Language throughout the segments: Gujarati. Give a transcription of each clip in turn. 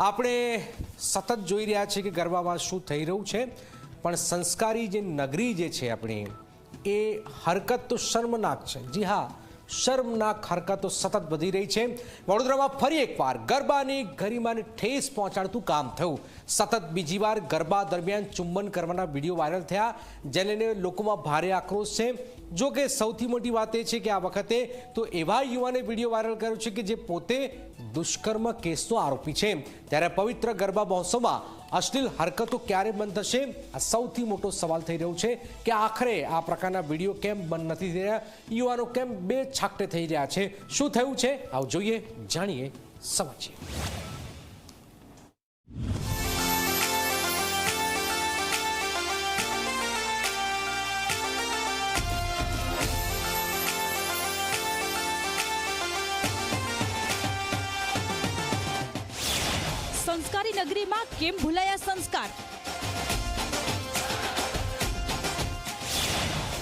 આપણે સતત જોઈ રહ્યા છીએ કે ગરબામાં શું થઈ રહ્યું છે, પણ સંસ્કારી જે નગરી જે છે આપણી, એ હરકત તો શર્મનાક છે. જી હા, શર્મનાક હરકતો સતત વધી રહી છે. વડોદરામાં ફરી એકવાર ગરબાની ગરિમાને ઠેસ પહોંચાડતું કામ થયું. સતત બીજી વાર ગરબા દરમિયાન ચુંબન કરવાના વીડિયો વાયરલ થયા, જેને લઈને લોકોમાં ભારે આક્રોશ છે. જો કે સૌથી મોટી વાત એ છે કે આ વખતે તો એવા યુવાને વીડિયો વાયરલ કર્યો છે કે જે પોતે દુષ્કર્મ કેસનો આરોપી છે. ત્યારે પવિત્ર ગરબા મહોત્સવમાં અશ્લીલ હરકતો ક્યારે બંધ થશે? આ સૌથી મોટો સવાલ થઈ રહ્યો છે કે આખરે આ પ્રકારના વીડિયો કેમ બંધ નથી થઈ રહ્યા? યુવાનો કેમ બે છાકટે થઈ રહ્યા છે? શું થયું છે? આવ જોઈએ, જાણીએ સમજીએ સંસ્કારી નગરીમાં કેમ ભૂલાયા સંસ્કાર?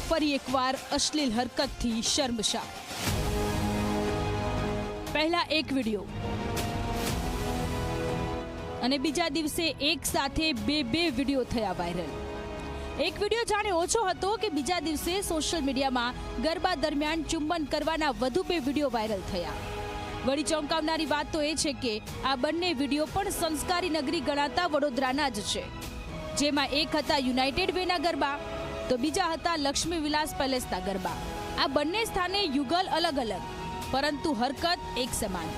ફરી એકવાર અશ્લીલ હરકતથી શર્મશા પહેલા એક વિડિયો. અને બીજા દિવસે એક સાથે બે બે વિડિયો થયા વાયરલ. એક વિડિયો જાણે ઓછો હતો કે બીજા દિવસે સોશિયલ મીડિયામાં ગરબા દરમિયાન ચુંબન કરવાના વધુ બે વિડિયો વાયરલ થયા. વળી ચોંકાવનારી વાત તો એ છે કે આ બંને વીડિયો પણ સંસ્કારી નગરી ગણાતા વડોદરાના જ છે. જેમાં એક હતા યુનાઇટેડ વેના ગરબા, તો બીજા હતા લક્ષ્મી વિલાસ પેલેસના ગરબા. આ બંને સ્થાને યુગલ અલગ અલગ, પરંતુ હરકત એક સમાન.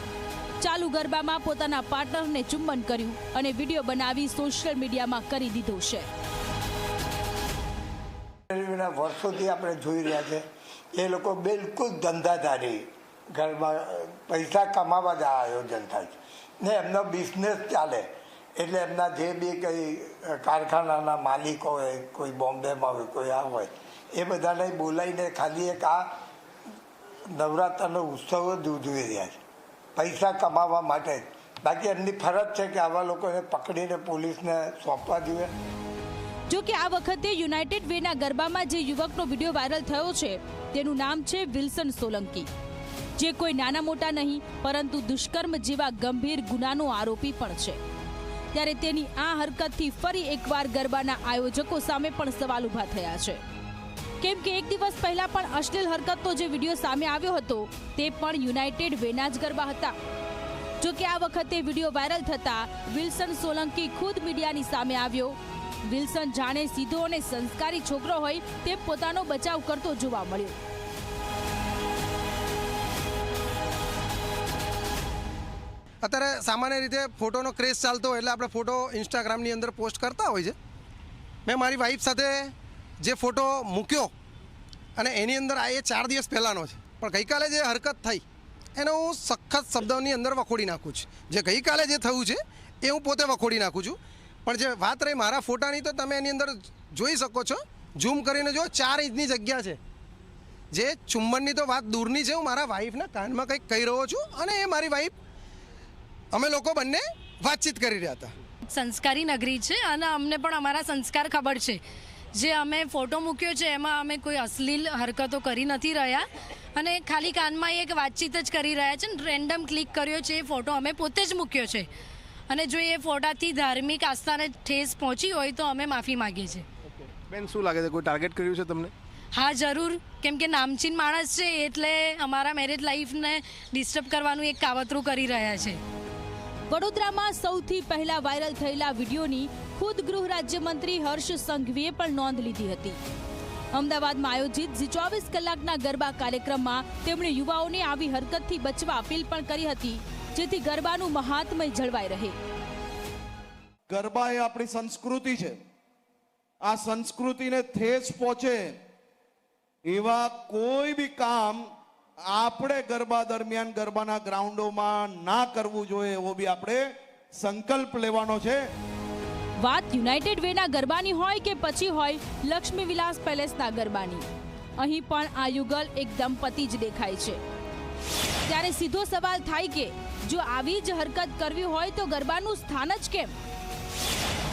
ચાલુ ગરબામાં પોતાના પાર્ટનરને ચુંબન કર્યું અને વીડિયો બનાવી સોશિયલ મીડિયામાં કરી દીધો છે. વર્ષોથી આપણે જોઈ રહ્યા છે, એ લોકો બિલકુલ ધંધાધારી. ઘરમાં પૈસા કમાવા આ આયોજન થાય છે. ને એમનો બિઝનેસ ચાલે. એટલે એમના જે બી કંઈ કારખાનાના માલિક હોય, કોઈ બોમ્બેમાં હોય, કોઈ આ હોય, એ બધાને બોલાવીને ખાલી એક આ નવરાત્રનો ઉત્સવ જ ઉજવી રહ્યા છે. પૈસા કમાવા માટે. બાકી એમની ફરજ છે કે આવા લોકોને પકડીને પોલીસને સોંપવા જોઈએ. જો કે આ વખતે યુનાઇટેડ વેના ગરબામાં જે યુવકનો વીડિયો વાયરલ થયો છે, તેનું નામ છે વિલ્સન સોલંકી. જે કોઈ નાના મોટા નહીં, પરંતુ દુષ્કર્મ જેવા ગંભીર ગુનાનો આરોપી પણ છે. ત્યારે તેની આ હરકતથી ફરી એકવાર ગરબાના આયોજકો સામે પણ સવાલ ઊભા થયા છે. કેમ કે એક દિવસ પહેલા પણ અશ્લીલ હરકતનો જે વીડિયો સામે આવ્યો હતો, તે પણ યુનાઇટેડ વેના જ ગરબા હતા. જો કે આ વખતે વીડિયો વાયરલ થતા વિલ્સન સોલંકી ખુદ મીડિયાની સામે આવ્યો. વિલ્સન જાણે સીધો અને સંસ્કારી છોકરો હોય તે પોતાનો બચાવ કરતો જોવા મળ્યો. અત્યારે સામાન્ય રીતે ફોટોનો ક્રેઝ ચાલતો હોય એટલે આપણે ફોટો ઇન્સ્ટાગ્રામની અંદર પોસ્ટ કરતા હોય છે. મેં મારી વાઈફ સાથે જે ફોટો મૂક્યો અને એની અંદર આ એ ચાર દિવસ પહેલાંનો છે. પણ ગઈકાલે જે હરકત થઈ, એને હું સખત શબ્દોની અંદર વખોડી નાખું છું. જે ગઈકાલે જે થયું છે, એ હું પોતે વખોડી નાખું છું. પણ જે વાત રહી મારા ફોટાની, તો તમે એની અંદર જોઈ શકો છો. ઝૂમ કરીને જો ચાર ઇંચની જગ્યા છે. જે ચુંબનની તો વાત દૂરની છે, હું મારા વાઈફના કાનમાં કંઈક કહી રહ્યો છું અને એ મારી વાઈફ અમે લોકો બંને વાતચીત કરી રહ્યા હતા. સંસ્કારી નગરી છે અને અમને પણ અમારા સંસ્કાર ખબર છે. જે અમે ફોટો મૂક્યો છે એમાં અમે કોઈ અશ્લીલ હરકતો કરી નથી રહ્યા. અને ખાલી કાનમાં એક વાતચીત જ કરી રહ્યા છે ને રેન્ડમ ક્લિક કર્યો છે એ ફોટો અમે પોતે જ મૂક્યો છે. અને જો એ ફોટાથી ધાર્મિક આસ્થાને ઠેસ પહોંચી હોય તો અમે માફી માગીએ છીએ. બેન શું લાગે છે? કોઈ ટાર્ગેટ કર્યું છે તમને? હા જરૂર. કેમ કે નામચીન માણસ છે એટલે અમારા મેરેજ લાઈફને ડિસ્ટર્બ કરવાનું એક કાવતરું કરી રહ્યા છે. વડોદરામાં સૌથી પહેલા વાયરલ થયેલા વિડીયોની ખુદ ગૃહ રાજ્યમંત્રી હર્ષ સંઘવીએ પણ નોંધ લીધી હતી. અમદાવાદમાં આયોજિત ચોવીસ કલાકના ગરબા કાર્યક્રમમાં તેમણે યુવાઓને આવી હરકતથી બચવા અપીલ પણ કરી હતી, જેથી ગરબાનું મહાત્મય જળવાઈ રહે. ગરબા એ આપણી સંસ્કૃતિ છે. આ સંસ્કૃતિને ઠેસ પહોંચે એવા કોઈ બી કામ આપણે ગરબા દરમિયાન ગરબાના ગ્રાઉન્ડોમાં ના કરવું જોઈએ એવો બી આપણે સંકલ્પ લેવાનો છે. વાત યુનાઇટેડ વેના ગરબાની હોય કે પછી હોય, લક્ષ્મી વિલાસ પેલેસના ગરબાની. અહીં પણ આ યુગલ એક દંપતી જ દેખાય છે. ત્યારે સીધો સવાલ થાય કે, જો આવી જ હરકત કરવી હોય તો ગરબાનું સ્થાન જ કેમ?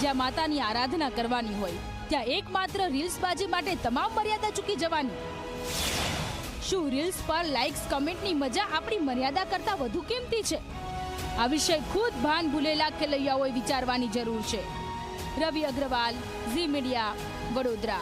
જ્યાં માતાની આરાધના કરવાની હોય, ત્યાં એકમાત્ર રીલ્સબાજી માટે તમામ મર્યાદા ચૂકી જવાની. શું રીલ્સ પર લાઇક્સ કમેન્ટની મજા આપણી મર્યાદા કરતાં વધુ કિંમતી છે? આ વિષય ખુદ ભાન ભૂલેલા ખેલૈયાઓએ વિચારવાની જરૂર છે. રવિ અગ્રવાલ, ઝી મીડિયા, વડોદરા.